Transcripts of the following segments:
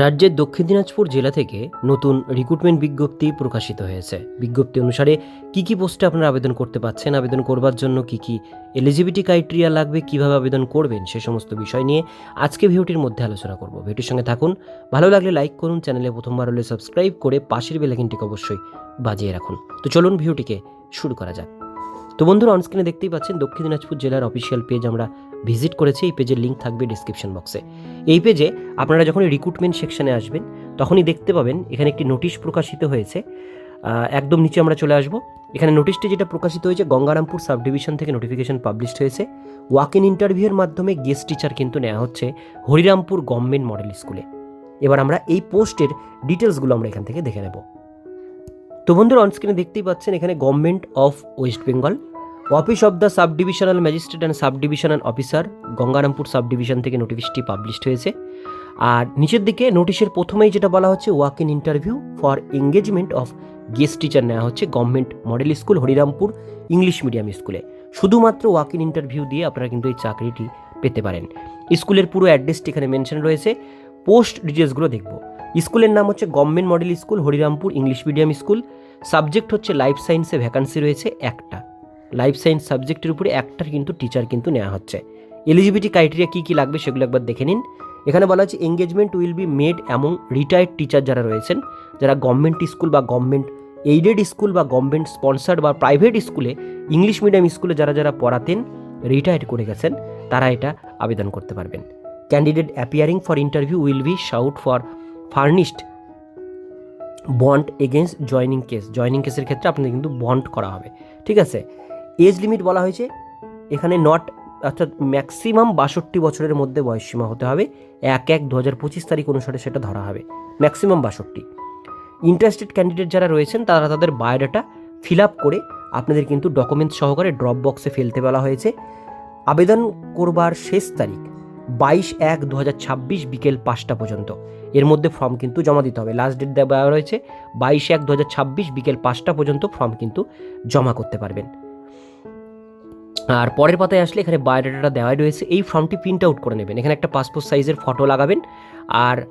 রাজ্যের দক্ষিণ দিনাজপুর জেলা থেকে নতুন রিক্রুটমেন্ট বিজ্ঞপ্তি প্রকাশিত হয়েছে। বিজ্ঞপ্তি অনুসারে কি কি পোস্টে আপনারা আবেদন করতে পাচ্ছেন, আবেদন করবার জন্য কি কি এলিজিবিলিটি ক্রাইটেরিয়া লাগবে, কীভাবে আবেদন করবেন, সে সমস্ত বিষয় নিয়ে আজকে ভিডিওটির মধ্যে আলোচনা করব। ভিডিওর সঙ্গে থাকুন, ভালো লাগলে লাইক করুন, চ্যানেলে প্রথমবার হলে সাবস্ক্রাইব করে পাশের বেলাকিনটিকে অবশ্যই বাজিয়ে রাখুন। তো চলুন ভিডিওটিকে শুরু করা যাক। তো বন্ধুরা অনস্ক্রিনে দেখতেই পাচ্ছেন, দক্ষিণ দিনাজপুর জেলার অফিসিয়াল পেজ আমরা ভিজিট করেছি। এই পেজের লিঙ্ক থাকবে ডিসক্রিপশন বক্সে এই পেজে আপনারা যখন রিক্রুটমেন্ট সেকশনে আসবেন, তখনই দেখতে পাবেন এখানে একটি নোটিশ প্রকাশিত হয়েছে। একদম নিচে আমরা চলে আসব। এখানে নোটিশটি যেটা প্রকাশিত হয়েছে, গঙ্গারামপুর সাব ডিভিশন থেকে নোটিফিকেশন পাবলিশড হয়েছে। ওয়াক ইন ইন্টারভিউয়ের মাধ্যমে গেস্ট টিচার কিন্তু নেওয়া হচ্ছে হরিরামপুর গভর্নমেন্ট মডেল স্কুলে এবার আমরা এই পোস্টের ডিটেলসগুলো আমরা এখান থেকে দেখে নেব। তো বন্ধুরা অনস্ক্রিনে দেখতেই পাচ্ছেন, এখানে government of West Bengal office of the sub divisional magistrate and sub divisional officer Gangarampur sub division থেকে নোটিশটি পাবলিশড হয়েছে। আর নিচের দিকে নোটিশের প্রথমেই যেটা বলা হচ্ছে walk in interview for engagement of guest teacher নেওয়া হচ্ছে government model school Harirampur English medium স্কুলে শুধুমাত্র ওয়াক ইন ইন্টারভিউ দিয়ে আপনারা কিন্তু এই চাকরিটি পেতে পারেন। স্কুলের পুরো অ্যাড্রেসটি এখানে মেনশন রয়েছে। পোস্ট ডিটেলসগুলো দেখব। স্কুলের নাম হচ্ছে government model school Harirampur English medium school subject হচ্ছে লাইফ সায়েন্সে ভ্যাকান্সি রয়েছে একটা। লাইফ সায়েন্স সাবজেক্টের উপরে একটার কিন্তু টিচার কিন্তু নেওয়া হচ্ছে। এলিজিবিলিটি ক্রাইটেরিয়া কী কী লাগবে সেগুলো একবার দেখে নিন। এখানে বলা হচ্ছে engagement will be made among retired teacher যারা রয়েছেন, যারা গভর্নমেন্ট স্কুল বা গভর্নমেন্ট এইডেড স্কুল বা গভর্নমেন্ট স্পন্সার্ড বা প্রাইভেট স্কুলে ইংলিশ মিডিয়াম স্কুলে যারা যারা পড়াতেন রিটায়ার্ড করে গেছেন, তারা এটা আবেদন করতে পারবেন। Candidate appearing for interview will be shout for furnished bond against joining case joining কেসের ক্ষেত্রে আপনাদের কিন্তু বন্ড করা হবে। ঠিক আছে? এজ লিমিট বলা হয়েছে, এখানে নট অর্থাৎ ম্যাক্সিমাম বাষট্টি বছরের মধ্যে বয়সসীমা হতে হবে। এক এক দু হাজার পঁচিশ তারিখ অনুসারে সেটা ধরা হবে। ম্যাক্সিমাম বাষট্টি। ইন্টারেস্টেড ক্যান্ডিডেট যারা রয়েছেন, তারা তাদের বায়োডাটা ফিল আপ করে আপনাদের কিন্তু ডকুমেন্টস সহকারে ড্রপ বক্সে ফেলতে বলা হয়েছে। আবেদন করবার শেষ তারিখ বাইশ এক দু হাজার ছাব্বিশ বিকেল পাঁচটা পর্যন্ত। এর মধ্যে ফর্ম কিন্তু জমা দিতে হবে। লাস্ট ডেট দেওয়া রয়েছে, বাইশ এক দু হাজার ছাব্বিশ বিকেল পাঁচটা পর্যন্ত ফর্ম কিন্তু জমা করতে পারবেন। আর পরের পাতায় আসলে এখানে বায়োডাটাটা দেওয়াই রয়েছে। এই ফর্মটি প্রিন্ট আউট করে নেবেন। এখানে একটা পাসপোর্ট সাইজের ফটো লাগাবেন আর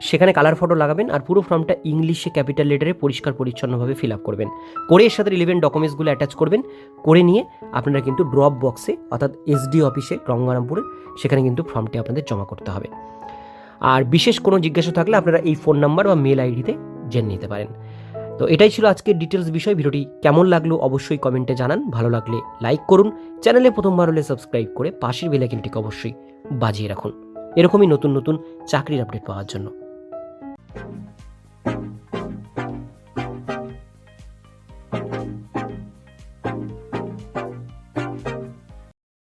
সেখানে কালার ফটো লাগাবেন আর পুরো ফর্মটা ইংলিশে ক্যাপিটাল লেটারে পরিষ্কার পরিচ্ছন্নভাবে ফিল আপ করবেন। করে এর সাথে রিলেভেন্ট ডকুমেন্টসগুলো অ্যাটাচ করবেন। করে নিয়ে আপনারা কিন্তু ড্রপ বক্সে অর্থাৎ এসডি অফিসে রঙ্গারামপুরে সেখানে কিন্তু ফর্মটি আপনাদের জমা করতে হবে। আর বিশেষ কোনো জিজ্ঞাসা থাকলে আপনারা এই ফোন নাম্বার বা মেল আইডিতে জেনে নিতে পারেন। তো এটাই ছিল আজকের ডিটেলস বিষয়। ভিডিওটি কেমন লাগল অবশ্যই কমেন্টে জানান। ভালো লাগলে লাইক করুন। চ্যানেলে প্রথমবার হলে সাবস্ক্রাইব করে পাশের বেলাইকিনটিকে অবশ্যই বাজিয়ে রাখুন। এরকমই নতুন নতুন চাকরির আপডেট পাওয়ার জন্য।